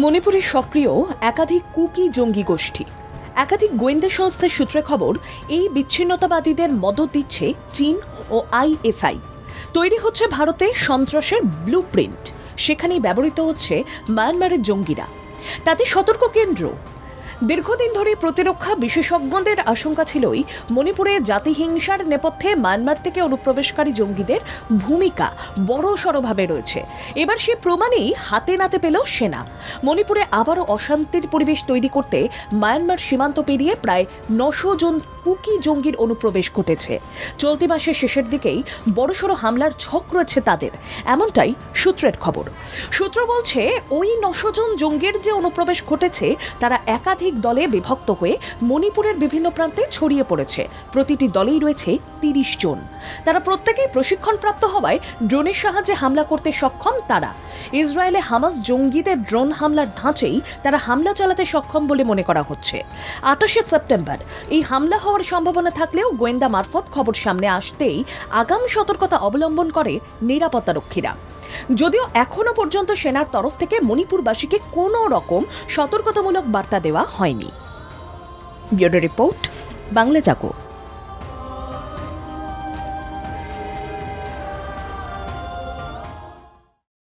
মণিপুরে সক্রিয় একাধিক কুকি জঙ্গি গোষ্ঠী। একাধিক গোয়েন্দা সংস্থার সূত্রে খবর, এই বিচ্ছিন্নতাবাদীদের মদত দিচ্ছে চীন ও আইএসআই তৈরি হচ্ছে ভারতে সন্ত্রাসের ব্লু প্রিন্ট সেখানেই ব্যবহৃত হচ্ছে মায়ানমারের জঙ্গিরা। তাতে সতর্ক কেন্দ্র দীর্ঘদিন ধরে প্রতিরক্ষা বিশেষজ্ঞদের আশঙ্কা ছিলই মণিপুরে জাতিহিংসার নেপথ্যে মায়ানমার থেকে অনুপ্রবেশকারী জঙ্গিদের ভূমিকা বড় সড়ভাবে রয়েছে। এবার সে প্রমাণেই হাতে নাতে পেল সেনা। মণিপুরে আবারও অশান্তির পরিবেশ তৈরি করতে মায়ানমার সীমান্ত পেরিয়ে প্রায় নশো জন কুকি জঙ্গির অনুপ্রবেশ ঘটেছে। চলতি মাসের শেষের দিকেই বড়সড় হামলার ছক রয়েছে তাদের। এমনটাই সূত্রের খবর। সূত্র বলছে, ওই নশো জন জঙ্গির যে অনুপ্রবেশ ঘটেছে, তারা একাধিক দলে বিভক্ত হয়ে মণিপুরের বিভিন্ন প্রান্তে ছড়িয়ে পড়েছে। প্রতিটি দলেই রয়েছে তিরিশ জন। তারা প্রত্যেকেই প্রশিক্ষণপ্রাপ্ত হওয়ায় ড্রোনের সাহায্যে হামলা করতে সক্ষম তারা। ইসরায়েলে হামাস জঙ্গিদের ড্রোন হামলার ধাঁচেই তারা হামলা চালাতে সক্ষম বলে মনে করা হচ্ছে। আঠাশে সেপ্টেম্বর, এই হামলা হওয়ার সম্ভাবনা থাকলেও গোয়েন্দা মারফত খবর সামনে আসতেই আগাম সতর্কতা অবলম্বন করে নিরাপত্তারক্ষীরা। যদিও এখনও পর্যন্ত সেনার তরফ থেকে মণিপুরবাসীকে কোনো রকম সতর্কতামূলক বার্তা দেওয়া হয়নি। ব্যুরো রিপোর্ট, বাংলা জাগো।